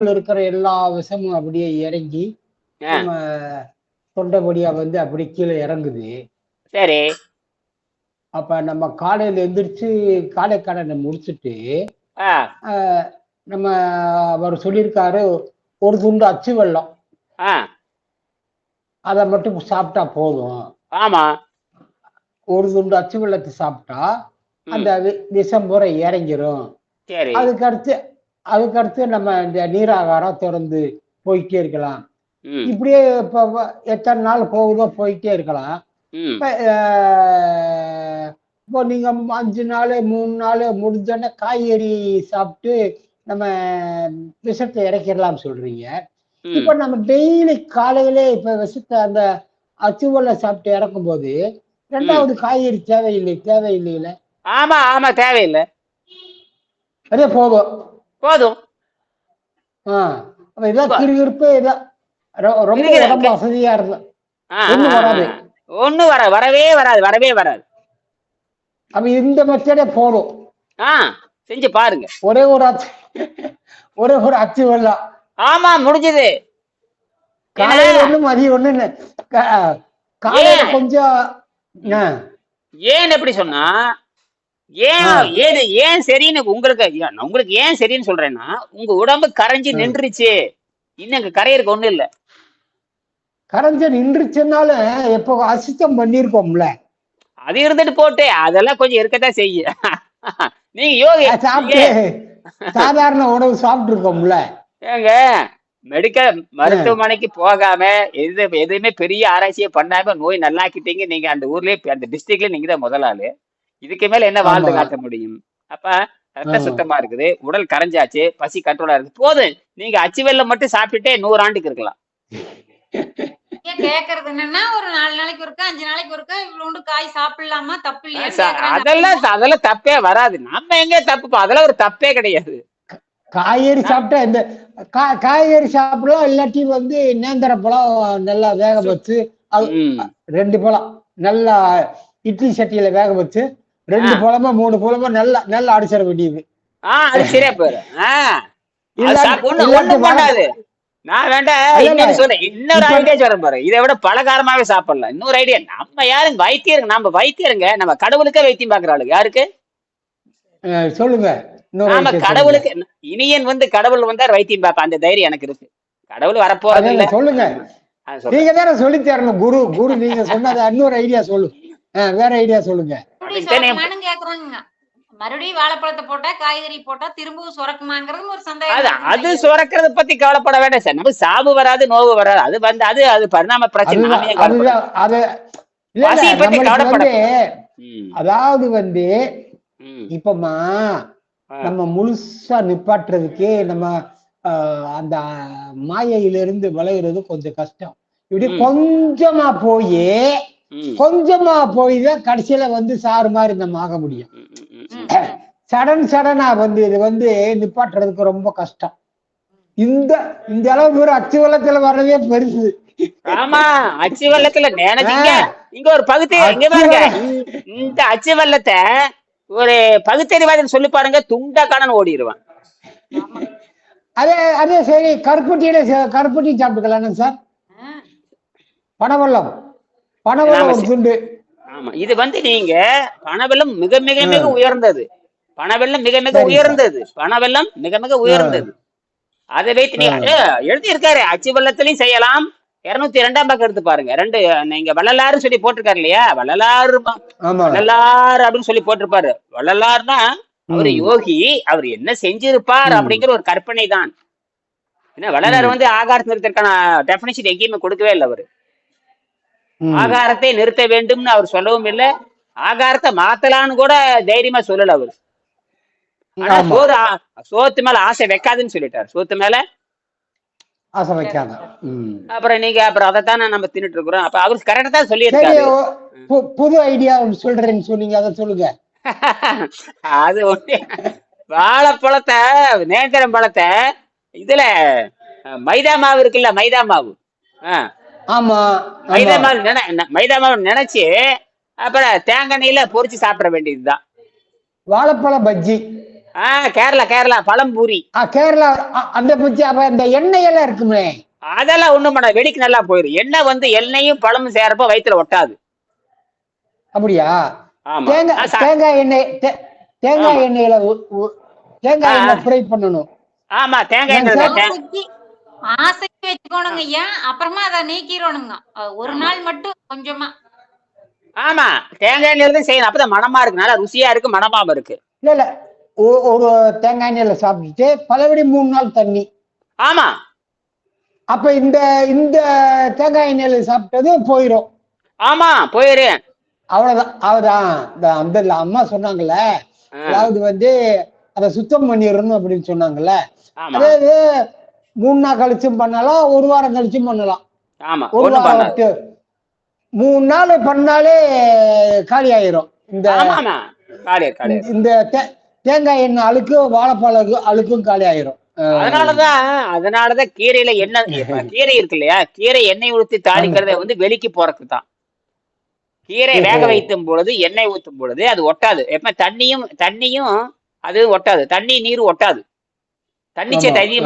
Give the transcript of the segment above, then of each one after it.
இருக்கிற எல்லா விஷமும் அப்படியே இறங்கி நம்ம தொண்டை வழியா வந்து அப்படி கீழே இறங்குது. சரி. அப்ப நம்ம காலையில எந்திரிச்சு காலை கடனை முடிச்சுட்டு நம்ம அவர் சொல்லியிருக்காரு ஒரு துண்டு அச்சு ஆ. அதை மட்டும் சாப்பிட்டா போதும். ஆமா. ஒரு துண்டு அச்சு வெள்ளத்தை சாப்பிட்டா அந்த விஷம் பூரா இறங்கிரும். சரி. அதுக்கடுத்து அதுக்கடுத்து நம்ம இந்த நீராகாரம் தொடர்ந்து போயிட்டே இருக்கலாம். இப்படியே இப்போ எத்தனை நாள் போகுதோ போயிட்டே இருக்கலாம். இப்ப, நீங்க அஞ்சு நாள் மூணு நாள் முடிஞ்சோடனே காய்கறி சாப்பிட்டு நம்ம விஷத்தை இறக்கிடலாம் சொல்றீங்க. இப்போ நம்ம டெய்லி காலையிலே இப்ப விஷத்தை அந்த அச்சுவலை சாப்பிட்டு இறக்கும்போது ரெண்டாவது காய்கறி தேவையில்லை தேவையில்லையில? ஆமா ஆமா தேவையில்லை. அதே போதும். போதும். இதான் கிருகிருப்பு இதான் ரொம்ப வசதியா ஆ, ஒண்ணும் வர வரவே வராது வரவே வராது. அப்ப இந்த மெத்தடே போதும். ஆ செஞ்சு பாருங்க. ஒரே ஒரு அச்சு ஒரே ஒரு அச்சு வெள்ளம் ஆமா முடிஞ்சது. காலையில ஒண்ணு மதியம் ஒண்ணு காலையில? கொஞ்சம் ஏன் எப்படி சொன்னா? ஏன். ஏது ஏன் சரின்னு உங்களுக்கு உங்களுக்கு ஏன் சரின்னு சொல்றேன்னா உங்க உடம்பு கரைஞ்சு. நின்றுச்சு. இன்னும் இங்க கரையறதுக்கு ஒண்ணும் இல்ல. கரைஞ்ச நின்றுச்சுனால எப்போ அசுத்தம் பண்ணிருக்கோம்ல அது இருந்துட்டு போட்டு அதெல்லாம் கொஞ்சம் இருக்கத்தான் செய்யும். நீங்க யோகி சாப்பிட்டு சாதாரண உணவு சாப்பிட்டு இருக்கோம்ல ஏங்க மெடிக்கல் மருத்துவமனைக்கு போகாம எது எதுவுமே பெரிய ஆராய்ச்சியே பண்ணாம நோய் நல்லாக்கிட்டீங்க நீங்க அந்த ஊர்லயே அந்த டிஸ்ட்ரிக்ட்ல நீங்க தான் முதலாளு. இதுக்கு மேல என்ன வாழ்ந்து. காட்ட முடியும்? அப்ப ரத்த. சுத்தமா இருக்குது. உடல் கரைஞ்சாச்சு. பசி கண்ட்ரோலா இருக்கு போதும். நீங்க அச்சு வெல்லம் மட்டும் சாப்பிட்டுட்டே நூறு ஆண்டுக்கு இருக்கலாம். கேக்குறது என்னன்னா ஒரு நாலு நாளைக்கு ஒருக்கா அஞ்சு நாளைக்கு ஒருக்கா இவ்வளோண்டு காய் சாப்பிடலாமா? தப்பு இல்லையா? அதெல்லாம் அதெல்லாம் தப்பே வராது. நம்ம எங்க தப்புப்பா அதெல்லாம் ஒரு தப்பே கிடையாது. காய்கறி சாப்பிட்டா இந்த கா- காய்கறி சாப்பிடலாம் இல்லாட்டி வந்து நேந்திர பழம் நல்லா வேக வச்சு. ரெண்டு பழம் நல்லா இட்லி சட்டியில வேக வச்சு ரெண்டு ஆ. பழமா மூணு பழமா நல்லா நல்லா அடிச்சிட வேண்டியது. ஆ அது சரியா ஒண்ணும் வா- பண்ணாது. நான் வேண்டாம் சொல்றேன் இன்னொரு ஐடியா சொல்றேன் பாரு. இதை விட பலகாரமாவே சாப்பிடலாம். இன்னொரு ஐடியா நம்ம யாருங்க? வைத்தியருங்க. நம்ம வைத்தியருங்க. நம்ம கடவுளுக்கே வைத்தியம் பாக்குற ஆளு யாருக்கு? சொல்லுங்க. நாம கடவுளுக்கு இனியன் வந்து கடவுள் வந்தார் வைத்தியம் பார்ப்ப. அந்த தைரியம் எனக்கு இருக்கு. கடவுள் வரப்போறது சொல்லுங்க. இல்ல சொல்லுங்க. நீங்க தானே சொல்லி தரணும். குரு குரு நீங்க சொன்னது இன்னொரு ஐடியா சொல்லு. அஹ் வேற ஐடியா சொல்லுங்க. மறுபடியும் வாழைப்பழத்தை போட்டா காய்கறி போட்டா திரும்பவும் சுரக்குமாங்கிறது ஒரு சந்தேகம். அது சுரக்கிறத பத்தி கவலைப்பட வேண்டாம் சார். நமக்கு சாவு வராது நோவு வராது. அது வந்து அது அது பரிணாம பிரச்சனை. அது பத்தி கவலைப்பட அதாவது வந்து இப்பமா. நம்ம முழுசா நிப்பாட்டுறதுக்கு நம்ம ஆஹ், அந்த மாயையிலிருந்து விளையிறது கொஞ்சம் கஷ்டம். இப்படி ம். கொஞ்சமா போய் கொஞ்சமா போய் தான் கடைசியில வந்து சாறு மாதிரி நம்ம ஆக முடியும். சடன் சடனா வந்து இது வந்து நிப்பாட்டுறதுக்கு ரொம்ப கஷ்டம். இந்த இந்த அளவு பேர் அச்சு வெள்ளத்துல வர்றதே பெருசு. ஆமா அச்சு வெள்ளத்துல நினைச்சீங்க. இங்க ஒரு பகுதி இங்க பாருங்க. இந்த- அச்சு வெள்ளத்தை ஒரு பகுத்தறிவாதம் சொல்லி பாருங்க துண்டா காணன்னு ஓடிடுவான் அதே அதே சரி கருப்பட்டியில கருப்பட்டி சாப்பிட்டுக்கலாம் சார்? பனவெல்லம் ஆமா இது வந்து நீங்க பணவெல்லம் மிக மிக மிக உயர்ந்தது. பணவெல்லம் மிக மிக உயர்ந்தது. பணவெல்லம் மிக மிக உயர்ந்தது. அதை வைத்து நீங்க எழுதி இருக்காரு அச்சு வெள்ளத்திலையும் செய்யலாம். இருநூத்தி ரெண்டாம் பக்கம் எடுத்து பாருங்க. ரெண்டு நீங்க வள்ளலாறு சொல்லி போட்டிருக்காரு இல்லையா? வள்ளலாறு வள்ளலார் அப்படின்னு சொல்லி போட்டிருப்பாரு. வள்ளலார்னா அவரு. யோகி. அவர் என்ன செஞ்சிருப்பார். அப்படிங்கிற ஒரு கற்பனை தான் ஏன்னா வள்ளலார் வந்து ஆகாரத்தை நிறுத்தற்கான டெபினிஷன் எங்கேயுமே கொடுக்கவே இல்லை அவரு. ஆகாரத்தை நிறுத்த வேண்டும்னு அவர் சொல்லவும் இல்லை. ஆகாரத்தை மாத்தலான்னு கூட தைரியமா சொல்லல அவர். சோறு சோத்து மேல ஆசை வைக்காதுன்னு சொல்லிட்டார். சோத்து மேல ஆசை வைக்காத. அப்புறம் நீங்க அப்புறம் அதைத்தானே நம்ம தின்னுட்டு இருக்கிறோம். அப்ப அவர் கரெக்டா தான் சொல்லியிருக்காரு. புது ஐடியா சொல்றேன்னு சொன்னீங்க அதை சொல்லுங்க. அது ஒண்ணு. வாழைப்பழத்தை நேந்திரம் பழத்தை இதுல மைதா மாவு இருக்குல்ல மைதா மாவு. ஆ, ஆமா மைதா. மாவு நினை மைதா மாவு நினைச்சு அப்புறம் தேங்காய் எண்ணெயில பொரிச்சு சாப்பிட வேண்டியதுதான். வாழைப்பழ பஜ்ஜி. ஆ கேரளா கேரளா பழம்பூரி. ஆ, கேரளா அந்த பச்சி அப்ப இந்த எண்ணெய் எல்லாம் இருக்குமே. அதெல்லாம் ஒண்ணும் பண்ண வெடிக்கு நல்லா போயிடும் எண்ணெய் வந்து எண்ணெயும் பழமும் சேரப்ப வயித்துல ஒட்டாது. அப்படியா? ஆமா. தேங்காய் தேங்காய் எண்ணெய் தேங்காய் எண்ணெயில தேங்காய். எண்ணெய் ஃப்ரை பண்ணணும். ஆமா தேங்காய் எண்ணெய் தான். வச்சுக்கோணுங்க ஐயா. அப்புறமா அதை நீக்கிடணுங்க. ஒரு நாள் மட்டும் கொஞ்சமா. ஆமா. தேங்காய் எண்ணெயில தான் செய்யணும். அப்பதான் மணமா இருக்கு. நல்லா ருசியா இருக்கு. மணமாவும் இருக்கு. இல்ல இல்ல. ஒரு தேங்காய் எண்ணெயில சாப்பிட்டுட்டு பலபடி மூணு நாள் தண்ணி. ஆமா. அப்ப இந்த இந்த தேங்காய் எண்ணெயில சாப்பிட்டது போயிடும் ஆமா போயிரு அவ்வளவுதான். இந்த அந்த அம்மா சொன்னாங்கல்ல அதாவது வந்து அதை சுத்தம் பண்ணிடணும் அப்படின்னு சொன்னாங்கல்ல. ஆமா. அதாவது மூணு நாள் கழிச்சும் பண்ணலாம் ஒரு வாரம் கழிச்சும் பண்ணலாம். ஆமா ஒரு வாரம் மூணு நாள் பண்ணாலே காலி ஆயிரும். இந்த இந்த தேங்காய் எண்ணெய் அழுக்கும் வாழைப்பழ அழுக்கு- அழுக்கும் காலி ஆயிரும். அதனாலதான் அதனாலதான் கீரையில எண்ணெய் இப்ப கீரை இருக்கு இல்லையா கீரை எண்ணெய் ஊத்தி தாளிக்கிறத வந்து வெளிக்கு போறதுக்கு தான் கீரை வேக. வைத்தும் பொழுது எண்ணெய் ஊத்தும் பொழுது அது ஒட்டாது. எப்ப தண்ணியும் தண்ணியும் அது ஒட்டாது. தண்ணி நீர் ஒட்டாது. தண்ணி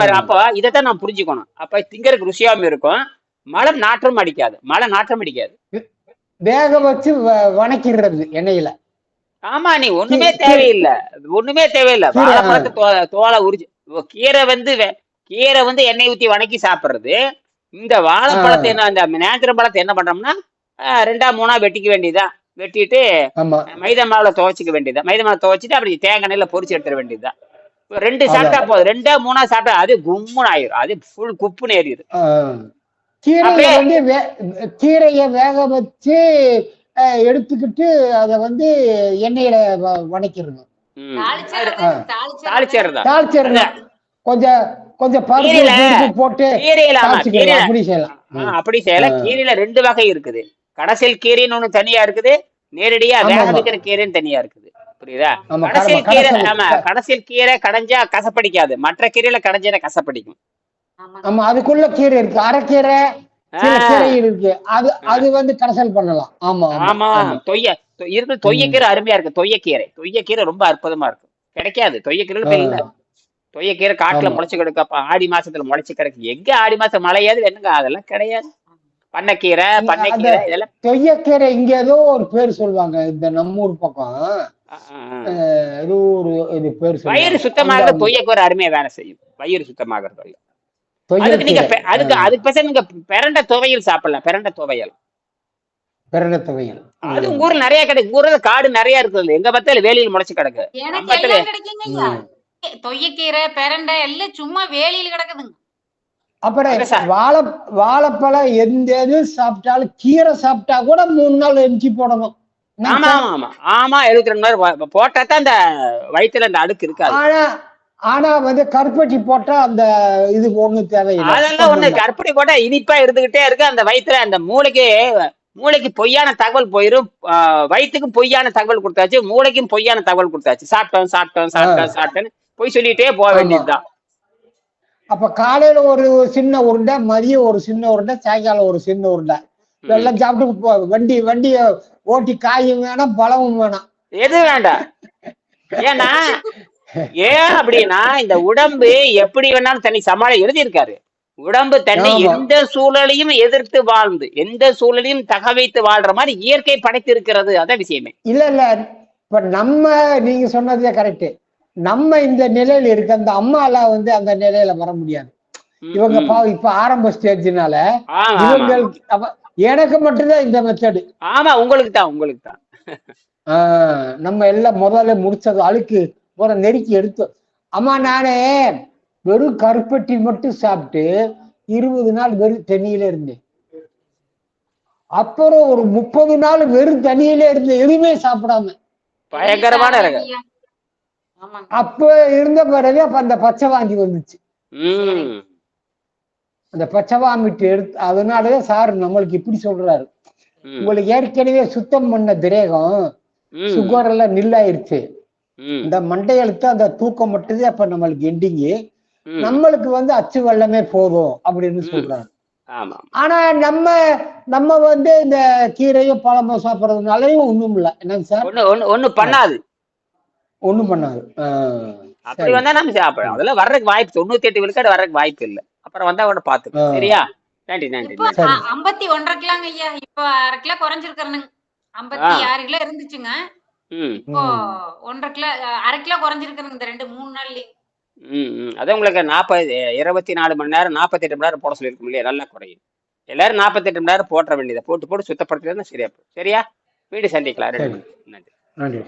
மாதிரி ஆமா. அப்ப இதைத்தான் நான் புரிஞ்சுக்கணும். அப்ப திங்கறதுக்கு ருசியாவும் இருக்கும். மழை நாற்றம் அடிக்காது. மழை நாற்றம் அடிக்காது. வேக வச்சு வணக்கிடுறது எண்ணெயில. ஆமா நீ ஒண்ணுமே தேவையில்லை. ஒண்ணுமே தேவையில்லை. வாழைப்பழத்தை தோலை உரிச்சு ஓ, கீரை வந்து கீரை வந்து எண்ணெய் ஊத்தி வணக்கி சாப்பிடுறது. இந்த வாழைப்பழத்தை என்ன அந்த நேந்திரம் பழத்தை என்ன பண்றோம்னா ரெண்டா மூணா வெட்டிக்க வேண்டியதா வெட்டிட்டு மைதா மாவுல துவைச்சிக்க வேண்டியதா மைதா மாவுல துவைச்சிட்டு அப்படி தேங்காய் எண்ணெயில பொரிச்சு எடுத்துட வேண்டியதா ரெண்டு. சாப்பிட்டா போதும். ரெண்டா மூணா சாப்பிட்டா அது கும்முன்னு ஆயிரும். அது ஃபுல் குப்புன்னு ஏறிடும் ஆஹ். கீரையை வந்து கீரையை வேக வச்சு எடுத்துக்கிட்டு அதை வந்து எண்ணெயில வணக்கிடணும். கொஞ்சம் கொஞ்சம் போட்டு அப்படி செய்யலாம். அப்படி செய்யலாம். கீரையில ரெண்டு வகை இருக்குது. கடைசியில் கீரைன்னு ஒண்ணு தனியா இருக்குது. நேரடியா வேக. வைக்கிற கீரைன்னு தனியா இருக்குது. புரியுதா? கடைசியில் கீரை. ஆமா கடைசியில் கீரை கடைஞ்சா கசப்படிக்காது. மற்ற கீரையில கடைஞ்சா கசப்படிக்கும். ஆமா. அதுக்குள்ள கீரை இருக்கு. அரைக்கீரை இருக்கு. அது அது வந்து கடைசல் பண்ணலாம். ஆமா ஆமா தொய்ய தொ- இருக்கு தொய்யக்கீரை அருமையா இருக்கு. தொய்யக்கீரை தொய்யக்கீரை ரொம்ப அற்புதமா இருக்கும் கிடைக்காது. தொய்யக்கீரை தெரியல. தொய்யக்கீரை காட்டுல. முளைச்சு கிடக்கப்ப ஆடி மாசத்துல முளைச்சு கிடக்கு. எங்க ஆடி மாசம் மழையாது என்னங்க? அதெல்லாம் கிடையாது. பண்ணக்கீரை இல்ல, பண்ணைக்கீரை இதெல்லாம் தொய்யக்கீரை இங்க ஏதோ ஒரு பேர் சொல்லுவாங்க. இந்த நம்ம ஊர் பக்கம் ஏதோ ஒரு இது பேர். வயிறு சுத்தமாக அந்த தொய்யக்கூரை அருமையா வேலை செய்யும். வயிறு சுத்தமாகறது அதுக்கு. நீங்க அதுக்கு அதுக்கு பேச நீங்க பிரண்ட துவையல் சாப்பிடலாம். பிரண்ட துவையல். பிரண்டை துவையல். அது உங்க ஊர்ல நிறைய கிடைக்கும் ஊர்ல காடு நிறைய இருக்குது. எங்க பார்த்தாலும் வேலியில் முளைச்சு கிடக்கு. தொய்யக்கீரை பெரண்டை எல்லாம் சும்மா வேலியில கிடக்குதுங்க. அப்புறம். வாழை வாழைப்பழம் எந்த எது சாப்பிட்டாலும் கீரை சாப்பிட்டா கூட மூணு நாள் எஞ்சி போடணும். ஆமா ஆமா ஆமா ஆமா எழுபத்தி ரெண்டு நேரம் போட்டா தான் அந்த வயித்துல அந்த அழுக்கு இருக்காது. ஆனா ஆனா வந்து கருப்பட்டி போட்டா அந்த இது ஒண்ணு தேவையில்லை. அதெல்லாம் ஒண்ணு கற்பனை போட்டா இனிப்பா இருந்துகிட்டே இருக்கு. அந்த வயித்துல அந்த மூளைக்கு மூளைக்கு பொய்யான தகவல் போயிரும். வயிற்றுக்கும் பொய்யான தகவல் கொடுத்தாச்சு மூளைக்கும் பொய்யான தகவல் கொடுத்தாச்சு. சாப்பிட்டோம் சாப்பிட்டோம் சாப்பிட்டோம் சாப்பிட்டோன்னு பொய் சொல்லிட்டே போக. வேண்டியதுதான். அப்ப காலையில ஒரு சின்ன உருண்டை மதியம் ஒரு சின்ன உருண்டை சாயங்காலம் ஒரு சின்ன உருண்டை. இதெல்லாம் சாப்பிட்டு வண்டி வண்டிய ஓட்டி காயும் வேணாம் பழமும் வேணாம். எது வேண்டாம்? ஏன்னா ஏன் அப்படின்னா இந்த உடம்பு எப்படி வேணாலும் தன்னை சமாள எழுதியிருக்காரு. உடம்பு தன்னை. எந்த சூழலையும் எதிர்த்து வாழ்ந்து எந்த சூழலையும் தக வைத்து வாழ்ற மாதிரி இயற்கை படைத்திருக்கிறது. அதான் விஷயமே. இல்ல இல்ல. இப்ப நம்ம நீங்க சொன்னதே கரெக்ட் நம்ம இந்த நிலையில இருக்க அந்த அம்மா எல்லாம் வந்து அந்த நிலையில வர முடியாது. இவங்க இப்ப ஆரம்ப ஸ்டேஜ்னால. இவங்களுக்கு எனக்கு மட்டும்தான் இந்த மெத்தடு ஆமா உங்களுக்கு தான் உங்களுக்கு தான் நம்ம எல்லாம் முதல்ல முடிச்சது அழுக்கு பூரா நெருக்கி எடுத்து. அம்மா நானே வெறும் கருப்பட்டி மட்டும் சாப்பிட்டு இருபது நாள் வெறும் தண்ணியில இருந்தேன். அப்புறம் ஒரு முப்பது நாள் வெறும் தண்ணியில இருந்தேன். எதுவுமே சாப்பிடாம. பயங்கரமான அப்ப இருந்த பிறகு அப்ப அந்த பச்சை வாந்தி வந்துச்சு. ம். அந்த பச்சை வாமிட்டு எடுத்து அதனாலதான் சார் நம்மளுக்கு இப்படி சொல்றாரு. உங்களுக்கு ஏற்கனவே சுத்தம் பண்ண திரேகம் சுகர் எல்லாம் நில்லாயிருச்சு. இந்த மண்டை எழுத்து அந்த தூக்கம் மட்டும்தான் அப்ப நம்மளுக்கு எண்டிங்கு. நம்மளுக்கு வந்து அச்சு வெள்ளமே போதும் அப்படின்னு சொல்றாங்க ஆமா. ஆனா நம்ம நம்ம வந்து இந்த கீரையும் பழமும் சாப்பிடுறதுனாலயும் ஒண்ணும் இல்ல. என்னங்க சார்? ஒண்ணு ஒண்ணு பண்ணாது. ஒண்ணும் பண்ணாது. அப்படி. வந்தா நம்ம சாப்பிடலாம். அதெல்லாம் வர்றதுக்கு வாய்ப்பு தொண்ணூத்தி எட்டு விழுக்காடு வர்றதுக்கு வாய்ப்பு இல்லை. அப்புறம் வந்தா கூட பாத்துக்கோ. சரியா? நன்றி நன்றி ஐம்பத்தி ஒன்றரை கிலோங்க ஐயா. இப்போ அரை கிலோ குறைஞ்சிருக்கிறனுங்க. ஐம்பத்தி ஆறு கிலோ இருந்துச்சுங்க. ம். இப்போ. ஒன்றரை கிலோ அரை கிலோ குறைஞ்சிருக்கிறனுங்க இந்த ரெண்டு மூணு நாள்லயே. ம் அதான் உங்களுக்கு நாற்பது இருபத்தி நாலு மணி நேரம் நாற்பத்தெட்டு மணி நேரம் போட சொல்லியிருக்கோம் இல்லையா? நல்லா குறையும். எல்லாரும் நாற்பத்தெட்டு மணி நேரம் போட்டுற வேண்டியதை போட்டு போட்டு சுத்தப்படுத்துறது சரியா. சரியா? வீடு சந்திக்கலாம். நன்றி. நன்றி.